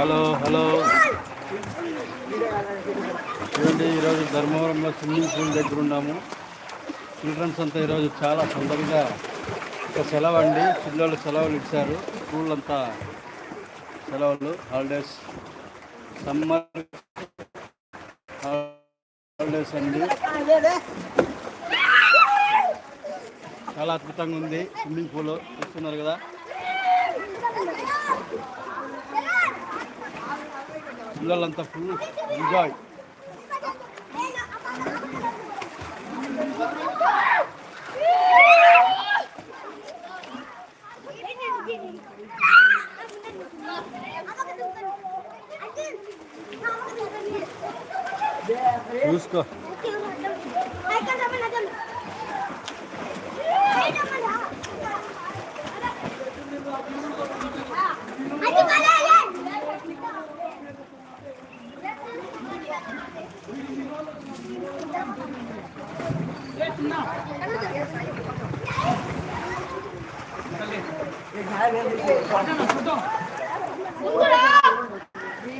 Hello hello. చూడండి ఈరోజు ధర్మవరంలో స్విమ్మింగ్ పూల్ దగ్గర ఉన్నాము. చిల్డ్రన్స్ అంతా ఈరోజు చాలా సందడిగా ఒక సెలవు అండి. పిల్లలు సెలవులు ఇచ్చారు. స్కూల్ అంతా సెలవులు హాలిడేస్. సమ్మర్ హాలిడేస్ అండి. చాలా అద్భుతంగా ఉంది స్విమ్మింగ్ పూల్. చూస్తున్నారు కదా? పిల్లలంతా ఫుల్ ఎంజాయ్ చూసుకో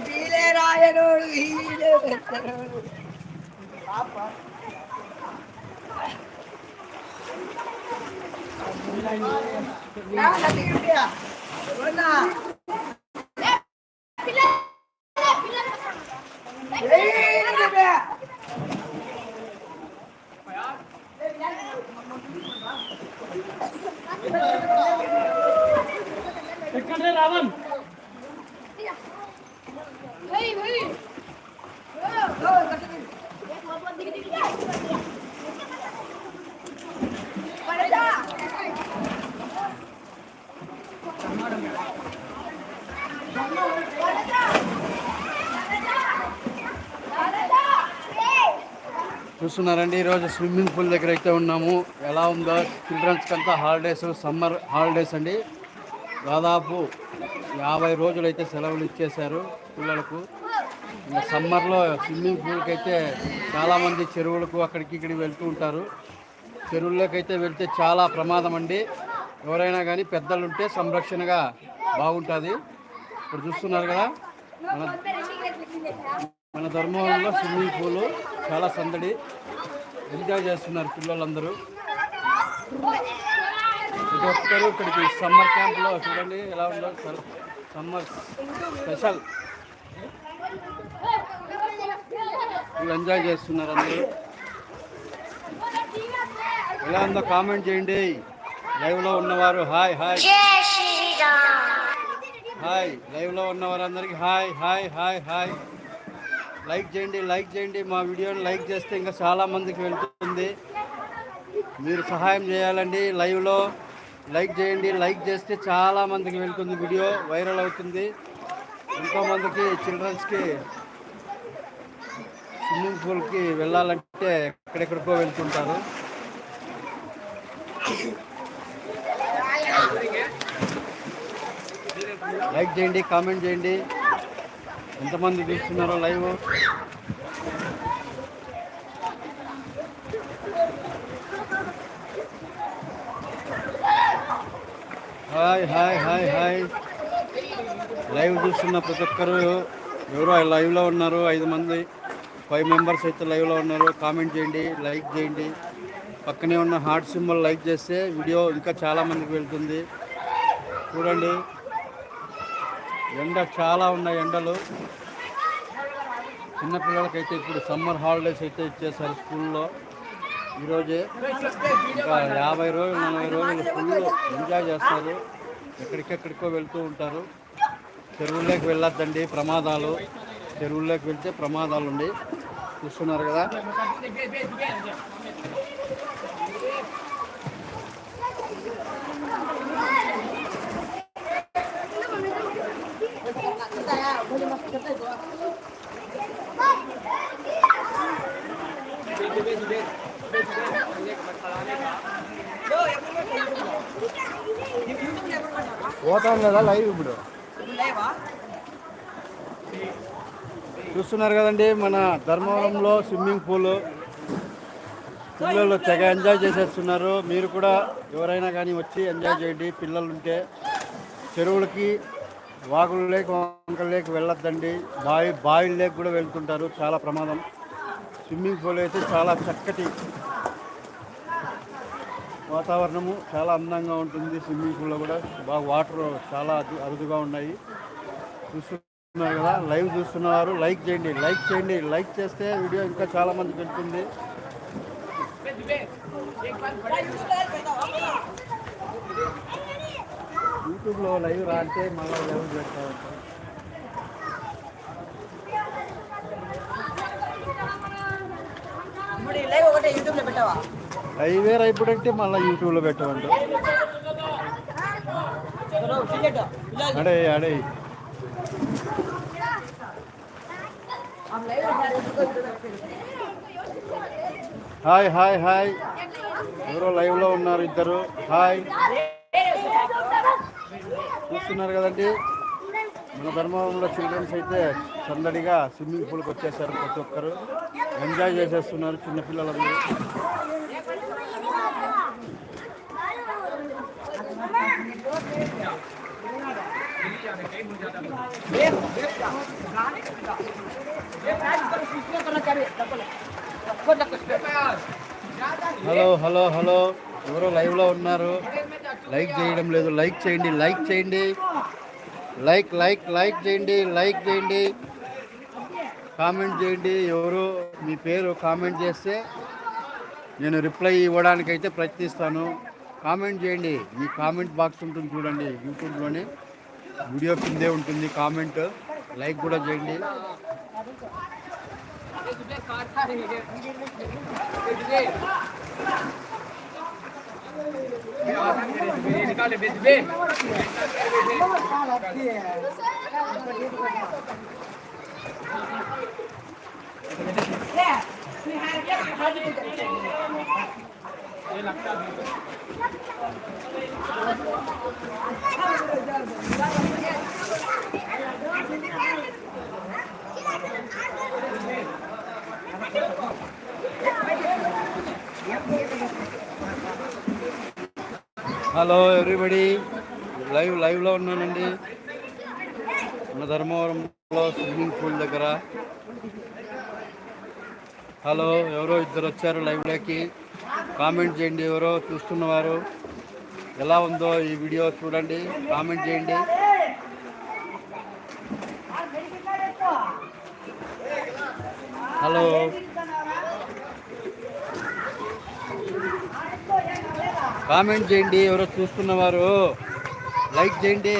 వీలే రాయనోడు వీలే పెట్టనోడు చూస్తున్నారండి ఈరోజు స్విమ్మింగ్ పూల్ దగ్గర అయితే ఉన్నాము. ఎలా ఉందో చిల్డ్రన్స్కి అంతా హాలిడేస్ సమ్మర్ హాలిడేస్ అండి. దాదాపు యాభై రోజులైతే సెలవులు ఇచ్చేశారు పిల్లలకు. ఇంకా సమ్మర్లో స్విమ్మింగ్ పూల్కి అయితే చాలామంది చెరువులకు అక్కడికి ఇక్కడికి వెళ్తూ ఉంటారు. చెరువుల్లోకి అయితే వెళ్తే చాలా ప్రమాదం అండి. ఎవరైనా కానీ పెద్దలు ఉంటే సంరక్షణగా బాగుంటుంది. ఇప్పుడు చూస్తున్నారు కదా మన మన ధర్మవరంలో స్విమ్మింగ్ పూల్ చాలా సందడి. ఎంజాయ్ చేస్తున్నారు పిల్లలందరూ. ప్రతి ఒక్కరు ఇక్కడికి సమ్మర్ క్యాంప్లో చూడండి ఎలా ఉందో సర్- సమ్మర్ స్పెషల్. ఎంజాయ్ చేస్తున్నారు అందరూ. ఎలా ఉందో కామెంట్ చేయండి. లైవ్లో ఉన్నవారు హాయ్ హాయ్. హాయ్ లైవ్లో ఉన్నవారందరికీ hi hi hi hi. Like చేయండి లైక్ చేయండి. మా వీడియోని లైక్ చేస్తే ఇంకా చాలా మందికి వెళ్తుంది. మీరు సహాయం చేయాలండి లైవ్లో. లైక్ చేయండి లైక్ చేస్తే చాలా మందికి వెళ్తుంది వీడియో వైరల్ అవుతుంది. ఎంతోమందికి చిల్డ్రన్స్కి స్విమ్మింగ్ పూల్కి వెళ్ళాలంటే ఎక్కడెక్కడికో వెళ్తుంటారు. లైక్ చేయండి కామెంట్ చేయండి. ఎంతమంది చూస్తున్నారో live. Hi hi hi hi. Live చూస్తున్న ప్రతి ఒక్కరు ఎవరో లైవ్లో ఉన్నారు ఐదు మంది. ఫైవ్ మెంబర్స్ అయితే లైవ్లో ఉన్నారు కామెంట్ చేయండి లైక్ చేయండి. పక్కనే ఉన్న హార్ట్ సింబల్ లైక్ చేస్తే వీడియో ఇంకా చాలా మందికి వెళ్తుంది. చూడండి. ఎండ చాలా ఉన్నాయి ఎండలు. చిన్నపిల్లలకైతే ఇప్పుడు సమ్మర్ హాలిడేస్ అయితే ఇచ్చేసారు స్కూల్లో. ఈరోజే ఇంకా యాభై రోజులు నలభై రోజులు ఫుల్ ఎంజాయ్ చేస్తారు. ఎక్కడికెక్కడికో వెళ్తూ ఉంటారు. చెరువుల్లోకి వెళ్ళొద్దండి ప్రమాదాలు. చెరువుల్లోకి వెళ్తే ప్రమాదాలు ఉండి చూస్తున్నారు కదా. Thank you. పోతాం కదా లైవ్ ఇప్పుడు? చూస్తున్నారు కదండి మన ధర్మవరంలో స్విమ్మింగ్ పూల్. పిల్లలు తెగ ఎంజాయ్ చేసేస్తున్నారు. మీరు కూడా ఎవరైనా కానీ వచ్చి ఎంజాయ్ చేయండి. పిల్లలు ఉంటే చెరువులకి వాగులు లేక వంకల లేక వెళ్ళొద్దండి. బావి బావిల లేక కూడా వెళ్తుంటారు. చాలా ప్రమాదం. స్విమ్మింగ్ పూల్ అయితే చాలా చక్కటి వాతావరణము చాలా అందంగా ఉంటుంది స్విమ్మింగ్ పూల్లో కూడా. బాగా వాటర్ చాలా అదు- అరుదుగా ఉన్నాయి. చూస్తున్నారు కదా లైవ్ చూస్తున్నారు లైక్ చేయండి లైక్ చేయండి. లైక్ చేస్తే వీడియో ఇంకా చాలా మంది వెళ్తుంది. యూట్యూబ్లో లైవ్ రాంటే మళ్ళీ లైవ్ చేస్తా ఉంటాం. ఇప్పుడు లైవ్ ఒకటే యూట్యూబ్లో పెట్టావా? లైవే రైపుడంటే మళ్ళీ యూట్యూబ్లో పెట్టమంట. అడే అడే. లో హాయ్ హాయ్ హాయ్. ఎవరో లైవ్లో ఉన్నారు ఇద్దరు. హాయ్. చూస్తున్నారు కదండి. మన ధర్మవరంలో చిల్డ్రన్స్ అయితే సందడిగా స్విమ్మింగ్ పూల్కి వచ్చేసారు ప్రతి ఒక్కరు. ఎంజాయ్ చేసేస్తున్నారు చిన్నపిల్లలందరూ. Hello hello hello. ఎవరో లైవ్లో ఉన్నారు. లైక్ చేయడం లేదు. లైక్ చేయండి లైక్ చేయండి. లైక్ లైక్ లైక్ చేయండి లైక్ చేయండి. కామెంట్ చేయండి. ఎవరు మీ పేరు కామెంట్ చేస్తే నేను రిప్లై ఇవ్వడానికి అయితే ప్రయత్నిస్తాను. కామెంట్ చేయండి. మీ కామెంట్ బాక్స్ ఉంటుంది చూడండి యూట్యూబ్లోనే వీడియో కిందే ఉంటుంది కామెంట్ లైక్ కూడా చేయండి. హలో ఎవ్రీబడి లైవ్ లైవ్లో ఉన్నానండి. మన ధర్మవరంలో స్విమ్మింగ్ పూల్ దగ్గర. హలో ఎవరో ఇద్దరు వచ్చారు లైవ్లోకి. కామెంట్ చేయండి ఎవరో చూస్తున్నవారు. ఎలా ఉందో ఈ వీడియో చూడండి కామెంట్ చేయండి. హలో. కామెంట్ చేయండి ఎవరో చూస్తున్నవారు. లైక్ చేయండి.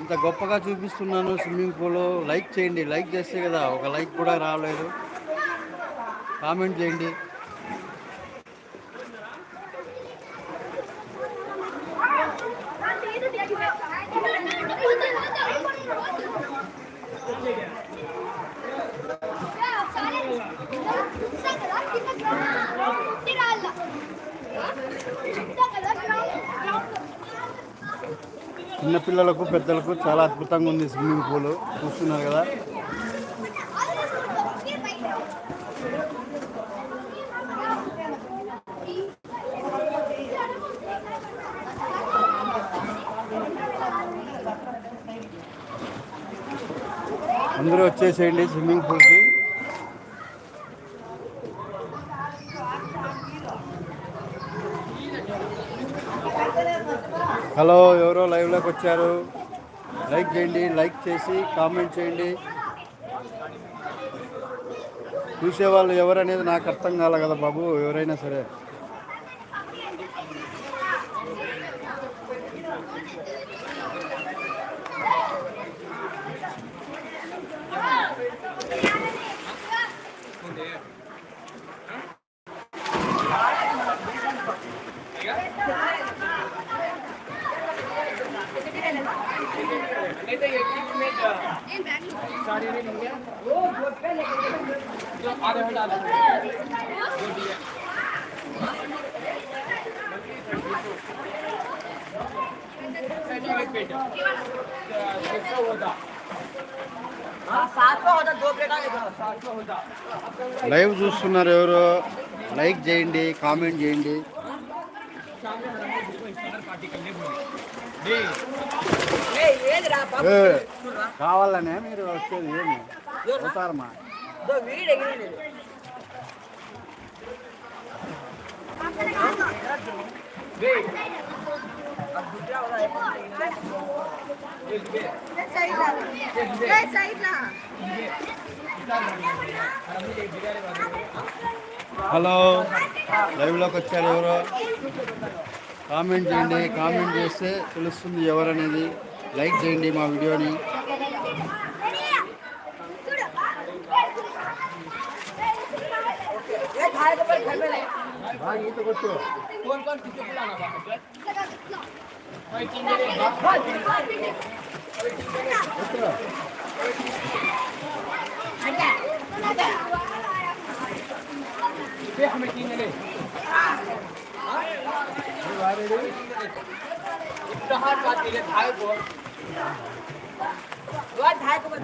ఇంత గొప్పగా చూపిస్తున్నాను స్విమ్మింగ్ పూల్. లైక్ చేయండి. లైక్ చేస్తే కదా ఒక లైక్ కూడా రాలేదు. కామెంట్ చేయండి. చిన్నపిల్లలకు పెద్దలకు చాలా అద్భుతంగా ఉంది స్విమ్మింగ్ పూల్. చూస్తున్నారు కదా. అందరూ వచ్చేసేయండి స్విమ్మింగ్ పూల్కి హలో ఎవరో లైవ్లోకి వచ్చారు. లైక్ చేయండి లైక్ చేసి కామెంట్ చేయండి. చూసేవాళ్ళు ఎవరనేది నాకు అర్థం కాలే కదా బాబు ఎవరైనా సరే. లైవ్ చూస్తున్నారు ఎవరు? లైక్ చేయండి కామెంట్ చేయండి. కావాలనే మీరు వచ్చేది ఏమి అవుతారమ్మా దో వీడు ఎగిరింది హలో లైవ్లోకి వచ్చారు ఎవరు కామెంట్ చేయండి. కామెంట్ చేస్తే తెలుస్తుంది ఎవరనేది. లైక్ చేయండి మా వీడియోని. ये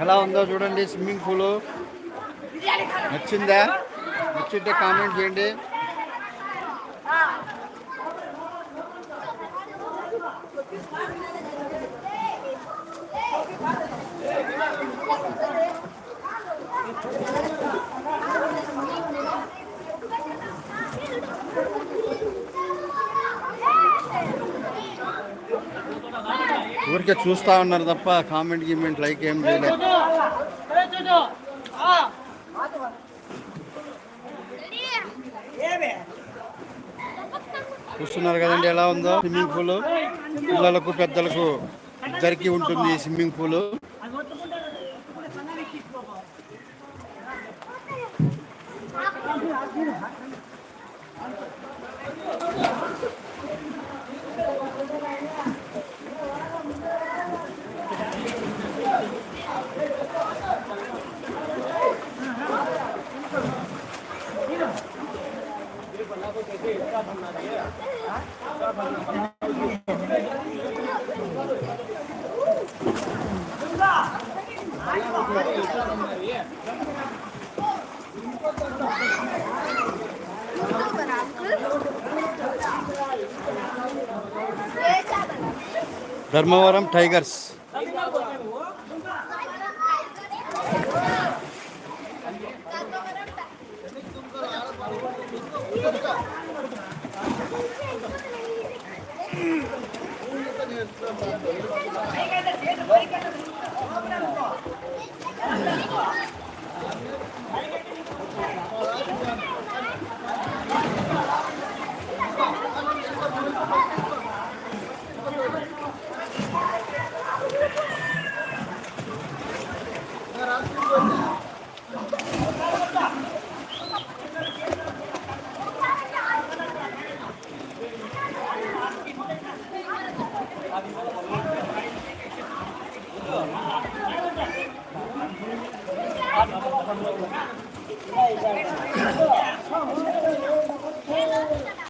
ఎలా ఉందో చూడండి స్విమ్మింగ్ పూల్. నచ్చిందా? నచ్చింటే కామెంట్ చేయండి. ఊరికే చూస్తా ఉన్నారు తప్ప కామెంట్ గిమెంట్ లైక్ ఏం చేయలేదు చూస్తున్నారు కదండి ఎలా ఉందో? Swimming pool. పిల్లలకు పెద్దలకు ఇద్దరికి ఉంటుంది ఈ స్విమ్మింగ్ పూల్. ధర్మవరం టైగర్స్